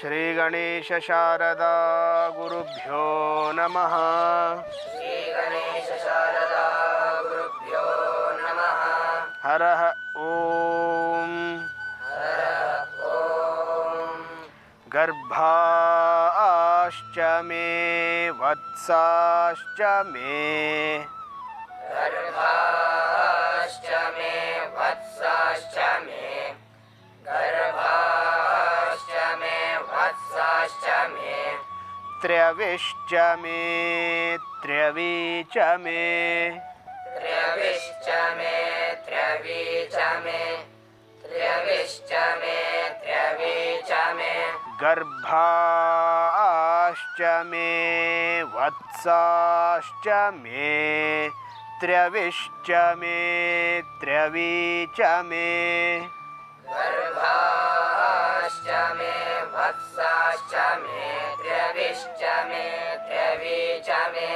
श्रीगणेशशारदा गुरुभ्यो नमः। श्रीगणेशशारदा गुरुभ्यो नमः। हरः ॐ गर्भाश्च मे वत्साश्च मे। गर्भाश्च मे वत्साश्च मे। त्र्यविश्च मे त्र्यवीच मे त्र्यविश्च मे त्र्यवीच मे त्र्यविश्च मे त्र्यवीच मे गर्भाश्च मे वत्साश्च मे त्र्यविश्च मे त्र्यवीच मे गर्भाश्च मे वत्साश्च मे मे त्र्यवीच मे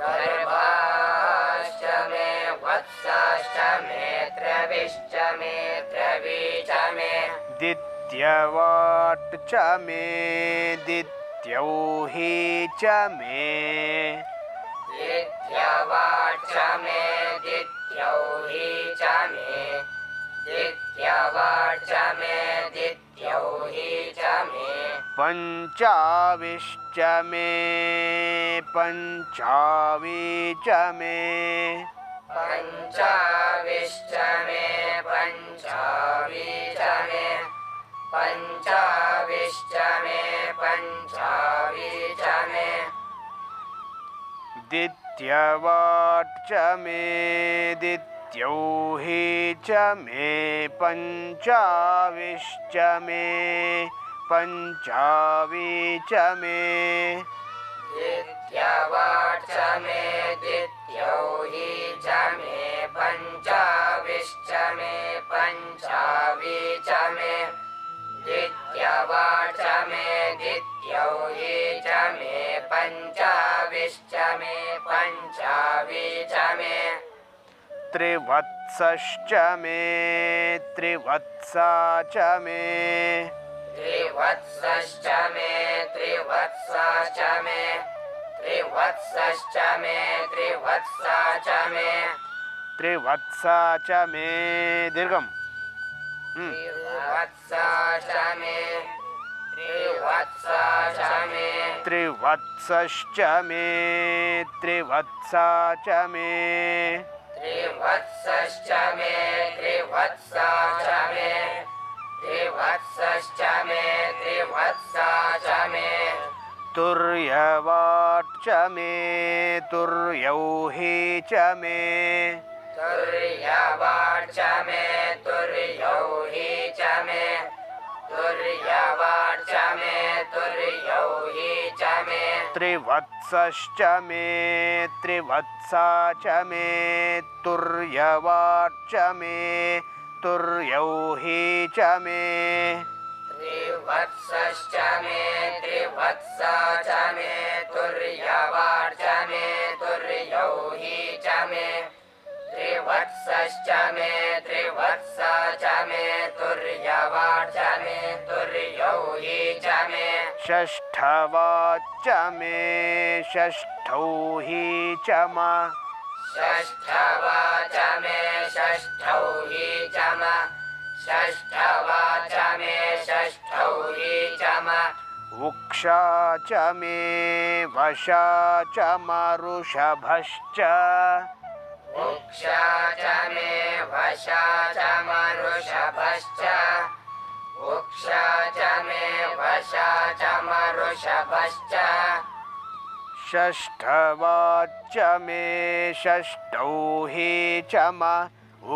गर्भाश्च मे वत्साश्च मे दित्यवाट् च मे दित्यौहि च मे दित्यवाच्च मे दित्यौहि च मे च मे पञ्चाविश्च मे। पञ्चावी च मे। पञ्चाविश्च मे पञ्चावी च मे। पञ्चाविश्च मे पञ्चावी च मे। दित्यवाट् च मे दित्यौहि च मे पञ्चाविश्च मे, पञ्चावी च मे। दित्यवाच्च मे दित्यौहि च मे, पञ्चाविश्च मे च मे। मे दित्यौहि च मे, पञ्चाविश्च मे च मे। त्रिवत्सश्च मे त्रिवत्सा च मे। त्रिवत्सश्च मे त्रिवत्सा च मे। त्रिवत्सश्च मे त्रिवत्सा च मे। त्रिवत्सा च मे दीर्घम्। हम्म। त्रिवत्सा च मे। त्रिवत्सश्च मे त्रिवत्सा च मे। त्रिवत्सश्च मे त्रिवत्सा च मे त्रिवत्सश्च मे त्रिवत्सा च मे। तुर्यवाट् च मे तुर्यौहि च मे। तुर्यवाच्च मे तुर्यौहि च मे। तुर्यवाच्च मे तुर्यौहि च मे। त्रिवत्सश्च मे त्रिवत्सा च मे तुर्यवाट् च मे तुर्यौहि च मे। त्रिवत्सश्च मे त्रिवत्सा च मे तुर्यवाच्च मे तुर्यौहि च मे। त्रिवत्सश्च मे त्रिवत्सा च मे तुर्यवाच्च मे तुर्यौहि च मे षष्ठवाच्च मे षष्ठौहि च म। षष्ठवाच मे षष्ठौहि च म। षष्ठवाच मे षष्ठौहि च म। उक्षा च मे वशा च मरुषभश्च। उक्षा च मे वशा च मरुषभश्च मे वशा च मे षष्ठौहि च म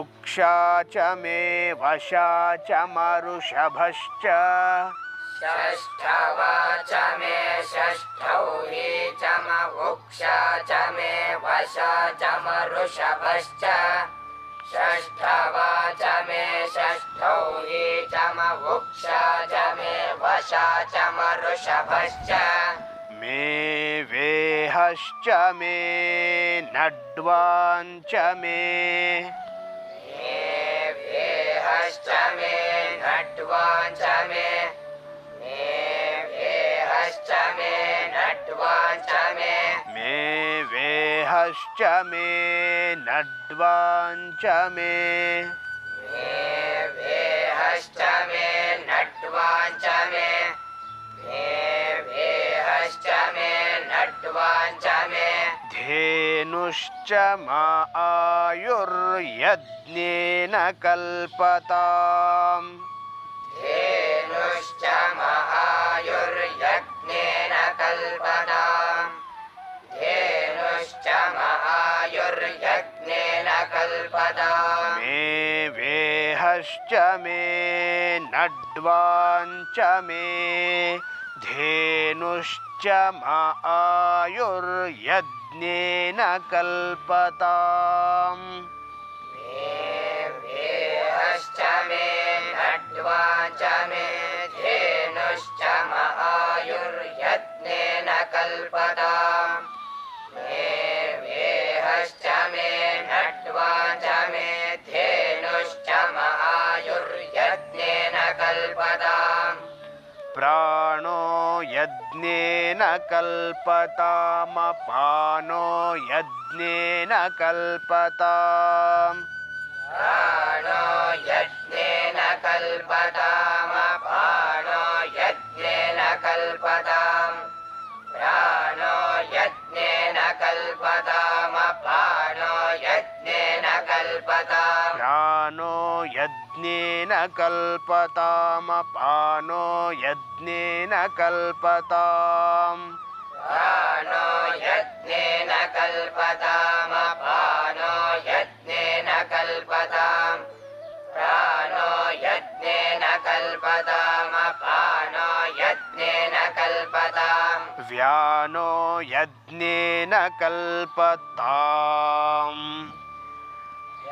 उक्षा च मे वशा च मरुषभश्च षष्ठवाच मे षष्ठौहि च म उक्षा च मे वशा च मरुषभश्च षष्ठवाच मे षष्ठौहि च म उक्षा च मे वशा च मरुषभश्च मे वेहश्च मे नड्वाञ्च मे। मे वेहश्च मे नट्वाञ्च मे मे मे वेहश्च मे नड्वाञ्च मे धेनुश्च मा आयुर्यज्ञेन कल्पताम्। धेनुश्च मा कल्पताम् धेनुश्च महायुर्यज्ञेन कल्पताम् मे वेहश्च मे नड्वाञ्च मे धेनुश्च मा आयुर्यज्ञेन कल्पताम् मे वेहश्च मे मे धेनुश्च महायुर्यज्ञेन कल्पताम् मे वेहश्च मे नड्वाञ्च मे धेनुश्च महायुर्यज्ञेन कल्पताम्। प्राणो यज्ञेन कल्पतामपानो यज्ञेन कल्पताम्। प्राणो यज्ञेन कल्पतामपाणो यज्ञेन कल्पताम्। प्राणो यज्ञेन कल्पतामपाणो यज्ञेन कल्पताम्। प्राणो यज्ञेन कल्पतामपानो यज्ञेन कल्पताम्। प्राणो यज्ञेन कल्पतामपानो यज्ञेन कल्पताम्। प्राणो यज्ञेन कल्पतामपानो यज्ञेन कल्पताम्। व्यानो यज्ञेन कल्पताम्।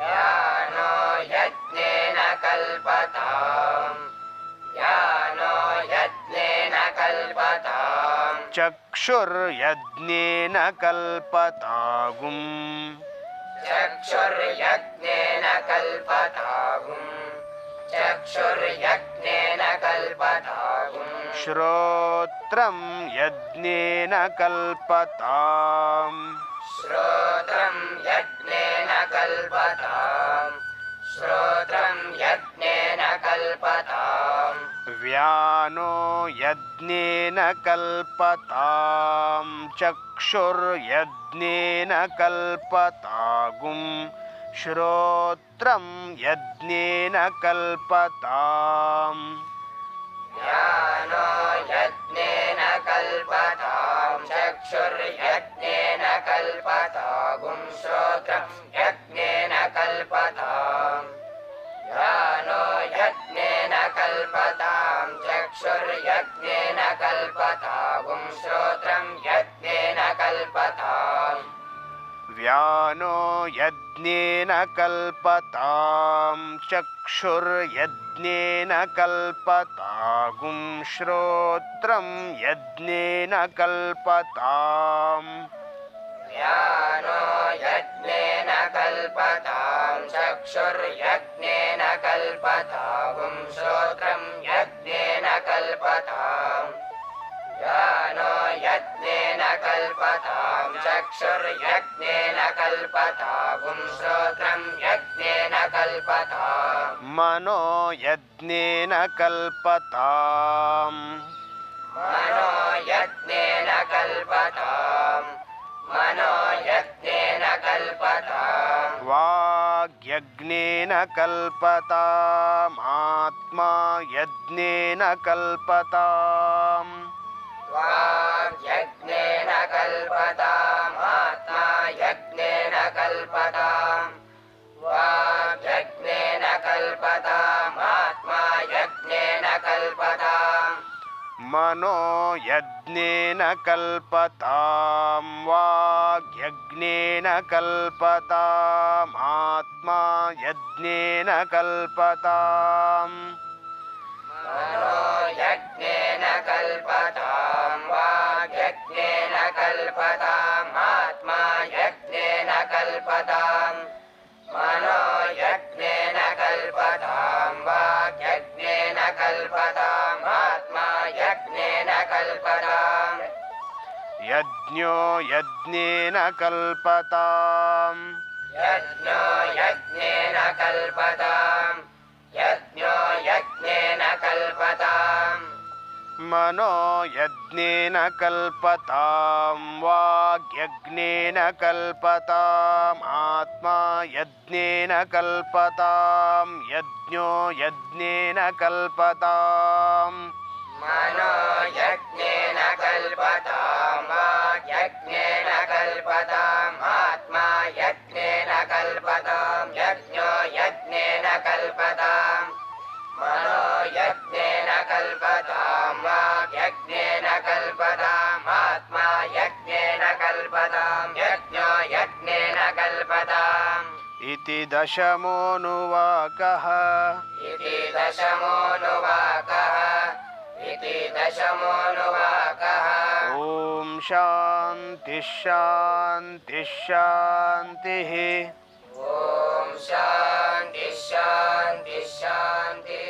यानो यज्ञेन कल्पताम्। यानो यज्ञेन कल्पताम्। चक्षुर्यज्ञेन कल्पतागुम्। चक्षुर्यज्ञेन कल्पतागुम्। चक्षुर्यज्ञेन कल्पतागुम् श्रोत्रं यज्ञेन कल्पताम्। श्रोत्रं यज्ञेन कल्पताम्। श्रोत्रं यज्ञेन कल्पताम्। व्यानो यज्ञेन कल्पताम्। चक्षुर्यज्ञेन कल्पतागुम्। श्रोत्रं यज्ञेन कल्पताम् ज्ञानो यज्ञेन कल्पतां चक्षुर्यज्ञेन कल्पता गुंश्रोत्रं यज्ञेन कल्पताम् ज्ञानो यज्ञेन कल्पतां चक्षुर्यज्ञेन कल्पता गुंश्रोत्रं यज्ञेन कल्पता व्यानो यज्ञेन कल्पताम् चक्षुर्यज्ञेन कल्पतागुं, श्रोत्रं यज्ञेन कल्पताम् यानो यज्ञेन कल्पताम् चक्षुर्यज्ञेन कल्पतागुं, श्रोत्रं यज्ञेन कल्पताम् कल्पताम् चक्षुर्यज्ञेन कल्पतागुं श्रोत्रं यज्ञेन कल्पताम् मनो यज्ञेन कल्पताम् मनो यज्ञेन कल्पताम् मनो यज्ञेन कल्पताम् वाग्यज्ञेन कल्पतामात्मा यज्ञेन कल्पताम् कल्पतामात्मा यज्ञेन कल्पताम्। वाग्यज्ञेन कल्पतामात्मा यज्ञेन कल्पताम्। मनो यज्ञेन वाग्यज्ञेन कल्पतामात्मा यज्ञेन कल्पताम्। मनो यज्ञेन कल्पताम् वाग्यज्ञेन कल्पतामात्मा यज्ञेन कल्पताम् मनो यज्ञेन कल्पताम् वाग्यज्ञेन कल्पतामात्मा यज्ञेन कल्पताम्। यज्ञो यज्ञेन कल्पताम्। यज्ञो यज्ञेन कल्पताम् मनो यज्ञेन कल्पतां, वाग्यज्ञेन कल्पताम् आत्मा यज्ञेन कल्पतां यज्ञो यज्ञेन कल्पताम्। मनो यज्ञेन कल्पताम्, वाग्यज्ञेन कल्पताम् आत्मा यज्ञेन कल्पताम्, यज्ञो यज्ञेन कल्पताम्। मनो यज्ञेन कल्पताम् यज्ञेन कल्पतामात्मा यज्ञेन कल्पताम् यज्ञो यज्ञेन कल्पताम् इति दशमोऽनुवाकः। इति दशमोऽनुवाकः। इति दशमोऽनुवाकः। ॐ शान्ति शान्ति शान्तिः। ॐ शान्ति शान्ति शान्ति।